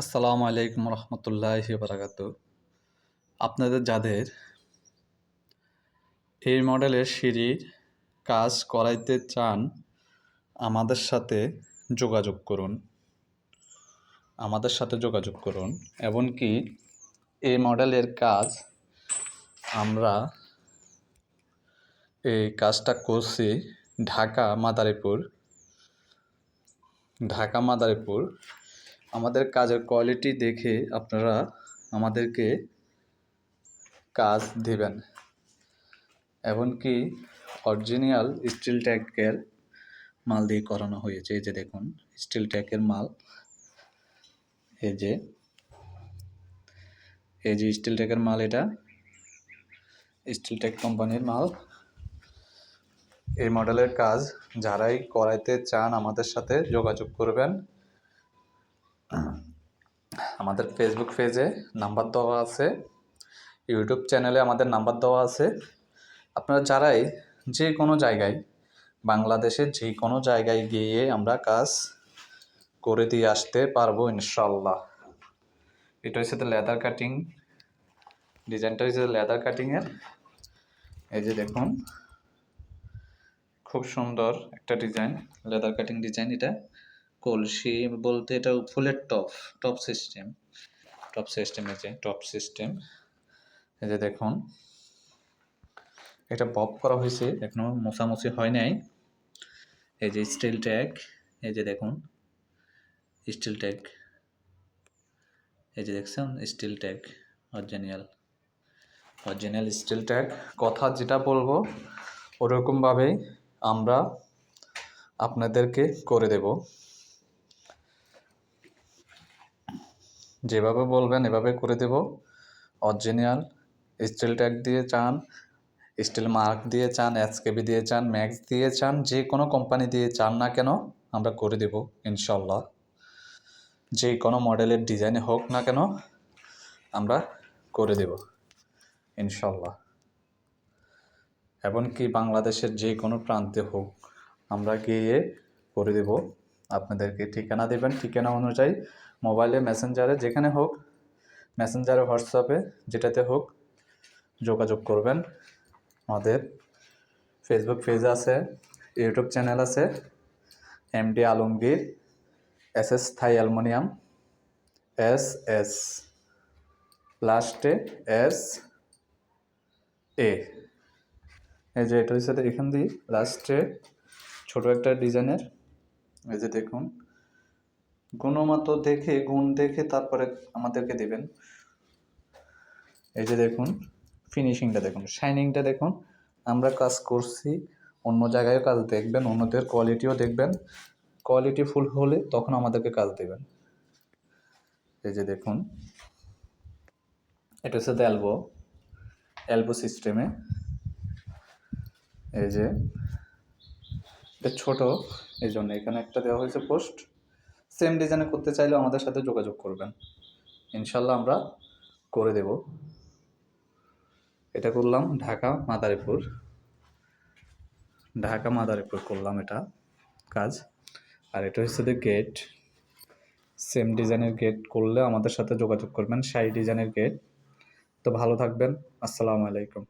আসসালামু আলাইকুম রহমতুল্লাহ বারাকাত। আপনাদের, যাদের এই মডেলের সিঁড়ির কাজ করাইতে চান, আমাদের সাথে যোগাযোগ করুন। আমাদের সাথে যোগাযোগ করুন, এমনকি এই মডেলের কাজ আমরা এই কাজটা করছি ঢাকা মাদারীপুর ঢাকা মাদারীপুর আমাদের কাজের কোয়ালিটি দেখে আপনারা আমাদেরকে কাজ দেবেন। এমনকি অরিজিনাল স্টিল ট্যাগের মাল দিয়ে করানো হয়েছে, এই যে দেখুন স্টিল ট্যাগের মাল। এই যে এই যে স্টিল ট্যাগের মাল এটা। স্টিল ট্যাগ কোম্পানির মাল। এই মডেলের কাজ যারাই করাইতে চান আমাদের সাথে যোগাযোগ করবেন। আমাদের ফেসবুক পেজে নাম্বার দেওয়া আছে ইউটিউব চ্যানেলে আমাদের নাম্বার দেওয়া আছে। আপনারা যারাই যে কোনো জায়গায়, বাংলাদেশের যে কোনো জায়গায় গিয়ে আমরা কাজ করে দিয়ে আসতে পারব ইনশাল্লাহ এটা হচ্ছে লেদার কাটিং ডিজাইনটা হচ্ছে লেদার কাটিংয়ের এই যে দেখুন, খুব সুন্দর একটা ডিজাইন লেদার কাটিং ডিজাইন এটা। কলসি বলতে এটা ফুলের top top system. Top system যে টপ সিস্টেম। এই যে দেখুন, এটা পপ করা হয়েছে, এখনও মোছামুছি হয় নাই। এই যে স্টিল ট্যাগ, এই যে দেখুন, স্টিল ট্যাগ। এই যে দেখছেন, steel tag, original. Original steel tag. কথা যেটা বলব ওরকমভাবেই আমরা আপনাদেরকে করে দেব। যেভাবে বলবেন, এভাবে করে দেব। অরিজিনাল স্টিল ট্যাগ দিয়ে চান স্টিল মার্ক দিয়ে চান এসকেবি দিয়ে চান ম্যাক্স দিয়ে চান, যে কোনো কোম্পানি দিয়ে চান না কেন, আমরা করে দেব ইনশাল্লাহ যে কোনো মডেলের ডিজাইনে হোক না কেন, আমরা করে দেব ইনশাল্লাহ এমনকি বাংলাদেশের যে কোনো প্রান্তে হোক, আমরা গিয়ে করে দেব। আপনাদেরকে ঠিকানা দেবেন। ঠিকানা অনুযায়ী মোবাইলে মেসেঞ্জারে, যেখানে হোক, মেসেঞ্জারে হোয়াটসঅ্যাপে, যেটাতে হোক, যোগাযোগ করবেন। আমাদের ফেসবুক পেজ আছে, ইউটিউব চ্যানেল আছে MD Alamgir, S S Thai aluminium, S S লাস্টে এস এ। এই যে এটা হচ্ছে, এখান দিয়ে লাস্টে ছোট একটা ডিজাইনের, এই যে দেখুন গুণমাত্র দেখে, গুণ দেখে তারপরে আমাদেরকে দেবেন। এই যে দেখুন ফিনিশিংটা দেখুন শাইনিংটা দেখুন। আমরা কাজ করছি, অন্য জায়গায়ও কাজ দেখবেন, অন্যদের কোয়ালিটিও দেখবেন। কোয়ালিটি ফুল হলে তখন আমাদেরকে কাজ দেবেন। এই যে দেখুন, এটা হচ্ছে অ্যালবো অ্যালবো সিস্টেমে এই যে, এটা ছোটো, এই জন্য এখানে একটা দেওয়া হয়েছে পোস্ট সেম ডিজাইনে করতে চাইলেও আমাদের সাথে যোগাযোগ করবেন। ইনশাল্লাহ আমরা করে দেব। এটা করলাম ঢাকা, মাদারীপুর। ঢাকা, মাদারীপুর করলাম এটা কাজ। আর এটা হচ্ছে যে গেট সেম ডিজাইনের গেট করলে আমাদের সাথে যোগাযোগ করবেন শাড়ি ডিজাইনের গেট তো ভালো থাকবেন, আসসালামু আলাইকুম।